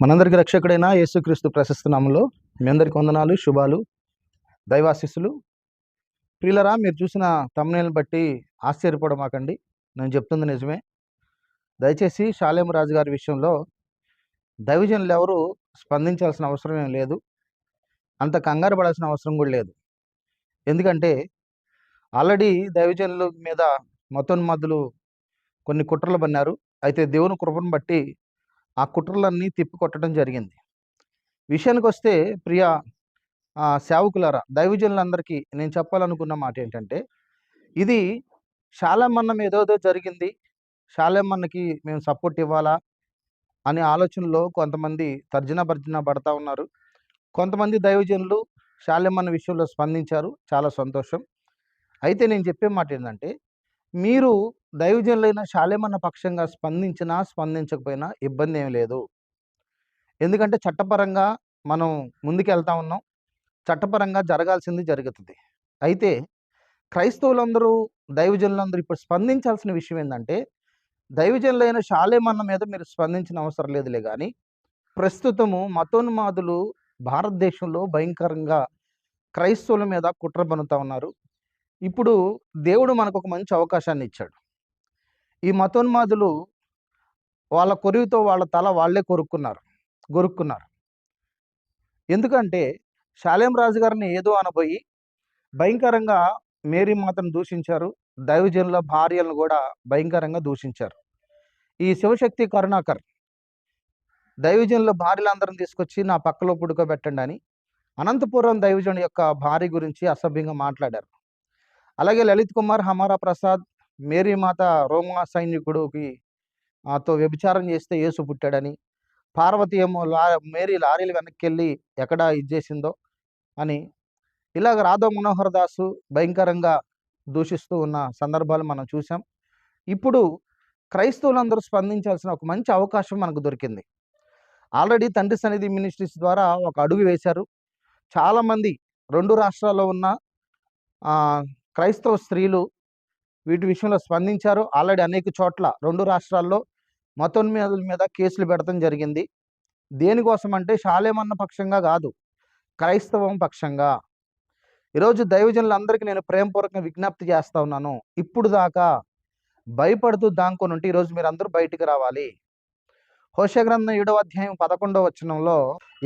మనందరికీ రక్షకుడైన యేసుక్రీస్తు ప్రశస్తనామంలో మీ అందరికి వందనాలు శుభాలు దైవాశిస్సులు. ప్రియులరా మీరు చూసిన తమ్నేల్ని బట్టి ఆశ్చర్యపడమాకండి నేను చెప్తుంది నిజమే. దయచేసి షాలేం రాజు గారి విషయంలో దైవజనులు ఎవరు స్పందించాల్సిన అవసరం ఏం లేదు. అంత కంగారు పడాల్సిన అవసరం కూడా లేదు. ఎందుకంటే ఆల్రెడీ దైవజనుల మీద మతోన్మద్దులు కొన్ని కుట్రలు పన్నారు. అయితే దేవుని కృపను బట్టి ఆ కుట్రలన్నీ తిప్పికొట్టడం జరిగింది. విషయానికి వస్తే ప్రియ సేవకులారా దైవజనులందరికీ నేను చెప్పాలనుకున్న మాట ఏంటంటే ఇది శాలమన్నం ఏదోదో జరిగింది. శాలమన్నకి మేము సపోర్ట్ ఇవ్వాలా అనే ఆలోచనలో కొంతమంది తర్జన భర్జన పడతా ఉన్నారు. కొంతమంది దైవజనులు శాలమన్న విషయంలో స్పందించారు. చాలా సంతోషం. అయితే నేను చెప్పే మాట ఏంటంటే మీరు దైవజనులైన శాలేమన్న పక్షంగా స్పందించినా స్పందించకపోయినా ఇబ్బంది ఏమి లేదు. ఎందుకంటే చట్టపరంగా మనం ముందుకు వెళ్తా ఉన్నాం. చట్టపరంగా జరగాల్సింది జరుగుతుంది. అయితే క్రైస్తవులందరూ దైవజనులందరూ ఇప్పుడు స్పందించాల్సిన విషయం ఏంటంటే దైవజనులైన శాలేమన్న మీద మీరు స్పందించిన అవసరం లేదులే కానీ ప్రస్తుతము మతోన్మాదులు భారతదేశంలో భయంకరంగా క్రైస్తవుల మీద కుట్ర పన్నుతా ఉన్నారు. ఇప్పుడు దేవుడు మనకు ఒక మంచి అవకాశాన్ని ఇచ్చాడు. ఈ మతోన్మాదులు వాళ్ళ కొరివితో వాళ్ళ తల వాళ్ళే కొరుక్కున్నారు గొరుక్కున్నారు. ఎందుకంటే శాలేం రాజు గారిని ఏదో అనబోయి భయంకరంగా మేరీ మాతను దూషించారు దైవజనుల భార్యలను కూడా భయంకరంగా దూషించారు. ఈ శివశక్తి కరుణాకర్ దైవజనుల భార్యలందరిని తీసుకొచ్చి నా పక్కలో పుడుకోబెట్టండి అని అనంతపురం దైవజను యొక్క భార్య గురించి అసభ్యంగా మాట్లాడారు. అలాగే లలిత్ కుమార్ హమారా ప్రసాద్ మేరీ మాత రోమా సైనికుడికి తో వ్యభిచారం చేస్తే యేసు పుట్టాడని పార్వతి ఏమో లా మేరీ లారీలు వెనక్కి వెళ్ళి ఎక్కడ ఇది చేసిందో అని ఇలాగ రాధా మనోహర్ దాసు భయంకరంగా దూషిస్తూ ఉన్న సందర్భాలు మనం చూసాం ఇప్పుడు క్రైస్తవులందరూ స్పందించాల్సిన ఒక మంచి అవకాశం మనకు దొరికింది. ఆల్రెడీ తండ్రి సన్నిధి మినిస్ట్రీస్ ద్వారా ఒక అడుగు వేశారు. చాలామంది రెండు రాష్ట్రాల్లో ఉన్న క్రైస్తవ స్త్రీలు వీటి విషయంలో స్పందించారు. ఆల్రెడీ అనేక చోట్ల రెండు రాష్ట్రాల్లో మతోన్మేదుల మీద కేసులు పెడతాం జరిగింది. దేనికోసం అంటే శాలేమన్న పక్షంగా కాదు క్రైస్తవం పక్షంగా. ఈరోజు దైవజనులందరికీ నేను ప్రేమపూర్వకంగా విజ్ఞప్తి చేస్తా ఉన్నాను. ఇప్పుడు దాకా భయపడుతూ దాంకొని ఉంటే ఈరోజు మీరు అందరూ బయటికి రావాలి. హోష గ్రంథం ఏడవ అధ్యాయం పదకొండవ వచనంలో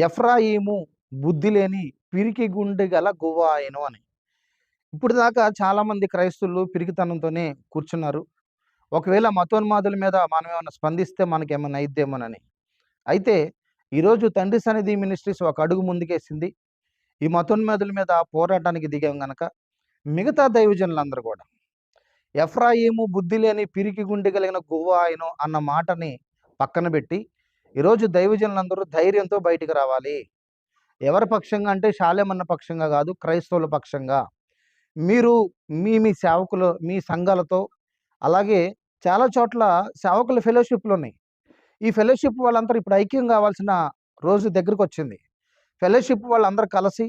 ఎఫ్రాయిము బుద్ధి లేని పిరికి గుండె గల గువ్వాయను అని. ఇప్పుడు దాకా చాలామంది క్రైస్తవులు పిరికితనంతోనే కూర్చున్నారు. ఒకవేళ మతోన్మాదుల మీద మనం ఏమైనా స్పందిస్తే మనకి ఏమైనా అయిద్దేమోనని అయితే ఈరోజు తండ్రి సన్నిధి మినిస్ట్రీస్ ఒక అడుగు ముందుకేసింది. ఈ మతోన్మాదుల మీద పోరాటానికి దిగాం గనక మిగతా దైవజనులందరూ కూడా. ఎఫ్రాయిము బుద్ధి లేని పిరికి గుండె కలిగిన గువ్వాయను అన్న మాటని పక్కన పెట్టి ఈరోజు దైవజనులందరూ ధైర్యంతో బయటికి రావాలి. ఎవరి పక్షంగా అంటే శాలేమన్న పక్షంగా కాదు క్రైస్తవుల పక్షంగా. మీరు మీ మీ సేవకులు మీ సంఘాలతో అలాగే చాలా చోట్ల సేవకుల ఫెలోషిప్లు ఉన్నాయి ఈ ఫెలోషిప్ వాళ్ళందరూ ఇప్పుడు ఐక్యం కావాల్సిన రోజు దగ్గరకు వచ్చింది ఫెలోషిప్ వాళ్ళందరూ కలిసి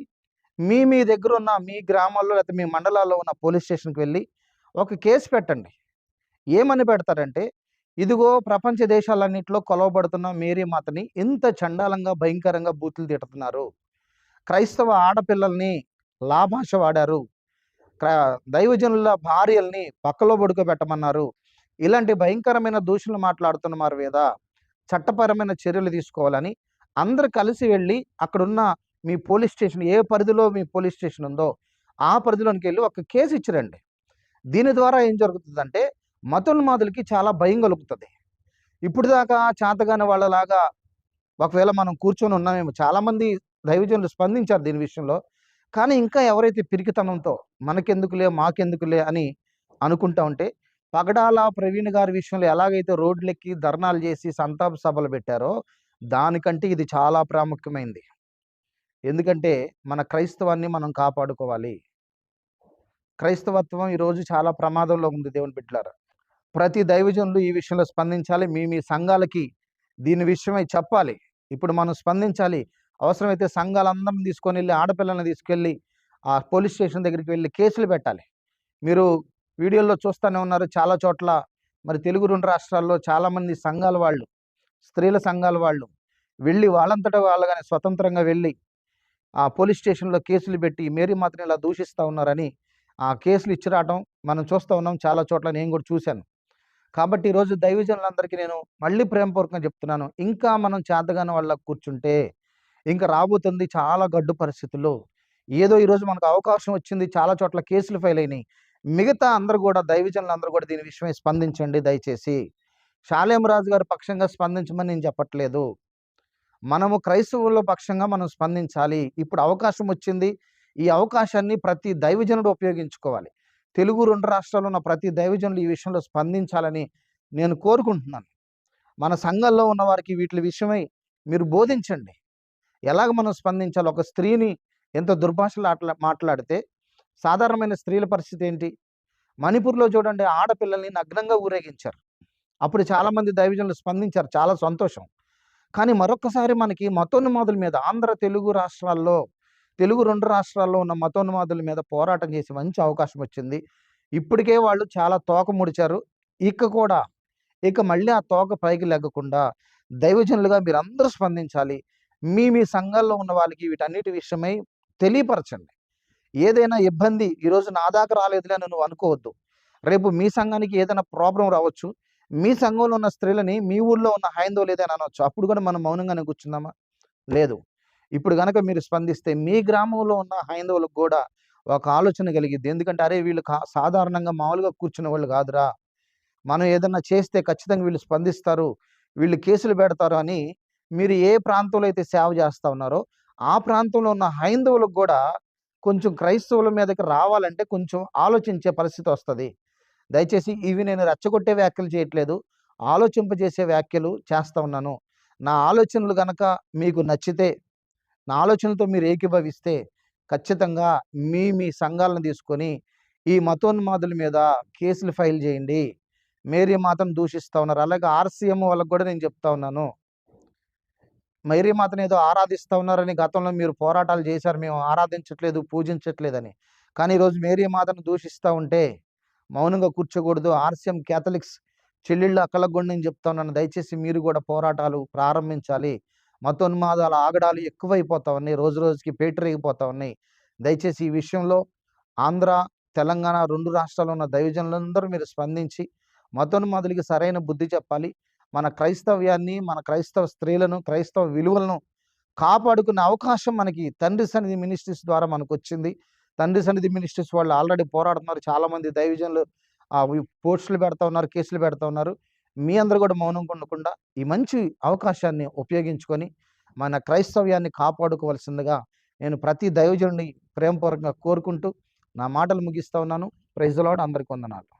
మీ మీ దగ్గర ఉన్న మీ గ్రామాల్లో లేకపోతే మీ మండలాల్లో ఉన్న పోలీస్ స్టేషన్కి వెళ్ళి ఒక కేసు పెట్టండి. ఏమని పెడతారంటే ఇదిగో ప్రపంచ దేశాలన్నింటిలో కొలవబడుతున్న మేరీ మాతని ఇంత చండాలంగా భయంకరంగా బూతులు తిడుతున్నారు. క్రైస్తవ ఆడపిల్లల్ని లాభాష వాడారు. దైవజనుల భార్యల్ని పక్కలో పడుకోబెట్టమన్నారు. ఇలాంటి భయంకరమైన దూషణలు మాట్లాడుతున్న వారి మీద చట్టపరమైన చర్యలు తీసుకోవాలని అందరు కలిసి వెళ్ళి అక్కడున్న మీ పోలీస్ స్టేషన్ ఏ పరిధిలో మీ పోలీస్ స్టేషన్ ఉందో ఆ పరిధిలోనికి వెళ్ళి ఒక కేసు ఇచ్చిరండి. దీని ద్వారా ఏం జరుగుతుందంటే మతోన్మాదులకి చాలా భయం కలుగుతుంది. ఇప్పుడు దాకా చేతగాని వాళ్ళలాగా ఒకవేళ మనం కూర్చొని ఉన్నామేమో చాలామంది దైవజనులు స్పందించారు దీని విషయంలో. కానీ ఇంకా ఎవరైతే పిరికితనంతో మనకెందుకులే మాకెందుకులే అని అనుకుంటా ఉంటే పగడాల ప్రవీణ్ గారి విషయంలో ఎలాగైతే రోడ్లెక్కి ధర్నాలు చేసి సంతాప సభలు పెట్టారో దానికంటే ఇది చాలా ప్రాముఖ్యమైంది. ఎందుకంటే మన క్రైస్తవాన్ని మనం కాపాడుకోవాలి. క్రైస్తవత్వం ఈరోజు చాలా ప్రమాదంలో ఉంది దేవుని బిడ్డలారా. ప్రతి దైవజనులు ఈ విషయంలో స్పందించాలి. మీ మీ సంఘాలకి దీని విషయమై చెప్పాలి. ఇప్పుడు మనం స్పందించాలి. అవసరమైతే సంఘాలందరిని తీసుకొని వెళ్ళి ఆడపిల్లల్ని తీసుకెళ్ళి ఆ పోలీస్ స్టేషన్ దగ్గరికి వెళ్ళి కేసులు పెట్టాలి. మీరు వీడియోల్లో చూస్తూనే ఉన్నారు చాలా చోట్ల. మరి తెలుగు రెండు రాష్ట్రాల్లో చాలామంది సంఘాల వాళ్ళు స్త్రీల సంఘాల వాళ్ళు వెళ్ళి వాళ్ళంతటా వాళ్ళగానే స్వతంత్రంగా వెళ్ళి ఆ పోలీస్ స్టేషన్లో కేసులు పెట్టి మేరీ మాత్రం ఇలా దూషిస్తూ ఉన్నారని ఆ కేసులు ఇచ్చిరావటం మనం చూస్తూ ఉన్నాం చాలా చోట్ల నేను కూడా చూశాను. కాబట్టి ఈరోజు దైవజనులందరికీ నేను మళ్ళీ ప్రేమపూర్వకంగా చెప్తున్నాను. ఇంకా మనం చేతగాని వాళ్ళకు కూర్చుంటే ఇంకా రాబోతుంది చాలా గడ్డు పరిస్థితుల్లో. ఏదో ఈరోజు మనకు అవకాశం వచ్చింది చాలా చోట్ల కేసులు ఫైల్ అయినాయి. మిగతా అందరూ కూడా దైవజనులు అందరూ కూడా దీని విషయమై స్పందించండి దయచేసి. శాలేం రాజు గారి పక్షంగా స్పందించమని నేను చెప్పట్లేదు. మనము క్రైస్తవుల పక్షంగా మనం స్పందించాలి. ఇప్పుడు అవకాశం వచ్చింది. ఈ అవకాశాన్ని ప్రతి దైవజనుడు ఉపయోగించుకోవాలి. తెలుగు రెండు రాష్ట్రాల్లో ఉన్న ప్రతి దైవజనులు ఈ విషయంలో స్పందించాలని నేను కోరుకుంటున్నాను. మన సంఘంలో ఉన్న వారికి వీటి విషయమై మీరు బోధించండి. ఎలాగ మనం స్పందించాలి? ఒక స్త్రీని ఎంత దుర్భాషలు ఆటలా మాట్లాడితే సాధారణమైన స్త్రీల పరిస్థితి ఏంటి? మణిపూర్లో చూడండి ఆడపిల్లల్ని నగ్నంగా ఊరేగించారు. అప్పుడు చాలామంది దైవజనులు స్పందించారు. చాలా సంతోషం. కానీ మరొకసారి మనకి మతోన్మాదుల మీద ఆంధ్ర తెలుగు రాష్ట్రాల్లో తెలుగు రెండు రాష్ట్రాల్లో ఉన్న మతోన్మాదుల మీద పోరాటం చేసి మంచి అవకాశం వచ్చింది. ఇప్పటికే వాళ్ళు చాలా తోక ముడిచారు. ఇక కూడా ఇక మళ్ళీ ఆ తోక పైకి లెగ్గకుండా దైవజనులుగా మీరు అందరూ స్పందించాలి. మీ మీ సంఘాల్లో ఉన్న వాళ్ళకి వీటన్నిటి విషయమై తెలియపరచండి. ఏదైనా ఇబ్బంది ఈరోజు నా దాకా రాలేదులే అని నువ్వు అనుకోవద్దు. రేపు మీ సంఘానికి ఏదైనా ప్రాబ్లం రావచ్చు. మీ సంఘంలో ఉన్న స్త్రీలని మీ ఊళ్ళో ఉన్న హైందవులు లేదని అనవచ్చు అప్పుడు కూడా మనం మౌనంగానే కూర్చుందామా? లేదు. ఇప్పుడు కనుక మీరు స్పందిస్తే మీ గ్రామంలో ఉన్న హైందవులకు కూడా ఒక ఆలోచన కలిగింది ఎందుకంటే అరే వీళ్ళు కా సాధారణంగా మామూలుగా కూర్చునే వాళ్ళు కాదురా. మనం ఏదన్నా చేస్తే ఖచ్చితంగా వీళ్ళు స్పందిస్తారు. వీళ్ళు కేసులు పెడతారు అని మీరు ఏ ప్రాంతంలో అయితే సేవ చేస్తూ ఉన్నారో ఆ ప్రాంతంలో ఉన్న హైందవులకు కూడా కొంచెం క్రైస్తవుల మీదకి రావాలంటే కొంచెం ఆలోచించే పరిస్థితి వస్తుంది. దయచేసి ఇవి నేను రెచ్చగొట్టే వ్యాఖ్యలు చేయట్లేదు. ఆలోచింపజేసే వ్యాఖ్యలు చేస్తూ ఉన్నాను. నా ఆలోచనలు కనుక మీకు నచ్చితే నా ఆలోచనలతో మీరు ఏకీభవిస్తే ఖచ్చితంగా మీ మీ సంఘాలను తీసుకొని ఈ మతోన్మాదుల మీద కేసులు ఫైల్ చేయండి. మేరీ మాతను దూషిస్తూ ఉన్నారు. అలాగే ఆర్సీఎం వాళ్ళకు కూడా నేను చెప్తా ఉన్నాను. మేరీ మాతను ఏదో ఆరాధిస్తూ ఉన్నారని గతంలో మీరు పోరాటాలు చేశారు మేము ఆరాధించట్లేదు పూజించట్లేదని. కానీ ఈరోజు మేరీ మాతను దూషిస్తూ ఉంటే మౌనంగా కూర్చోకూడదు ఆర్సీఎం క్యాథలిక్స్ చెల్లెళ్ళు అక్కలగొండి కూడా నేను చెప్తా ఉన్నాను. దయచేసి మీరు కూడా పోరాటాలు ప్రారంభించాలి. మతోన్మాదాల ఆగడాలు ఎక్కువైపోతా ఉన్నాయి రోజు రోజుకి పేటరేగిపోతా ఉన్నాయి. దయచేసి ఈ విషయంలో ఆంధ్ర తెలంగాణ రెండు రాష్ట్రాల్లో ఉన్న దైవజనులందరూ మీరు స్పందించి మతోన్మాదులకి సరైన బుద్ధి చెప్పాలి. మన క్రైస్తవ్యాన్ని మన క్రైస్తవ స్త్రీలను క్రైస్తవ విలువలను కాపాడుకునే అవకాశం మనకి తండ్రి సన్నిధి మినిస్ట్రీస్ ద్వారా మనకు వచ్చింది తండ్రి సన్నిధి మినిస్ట్రీస్ వాళ్ళు ఆల్రెడీ పోరాడుతున్నారు. చాలామంది దైవజనులు పోస్టులు పెడతా ఉన్నారు కేసులు పెడతా ఉన్నారు. మీ అందరూ కూడా మౌనం ఉండకుండా ఈ మంచి అవకాశాన్ని ఉపయోగించుకొని మన క్రైస్తవ్యాన్ని కాపాడుకోవాల్సిందిగా నేను ప్రతి దైవజనుడిని ప్రేమపూర్వకంగా కోరుకుంటూ నా మాటలు ముగిస్తా ఉన్నాను. ప్రైజ్లాడ్ అందరికి వందనాలు.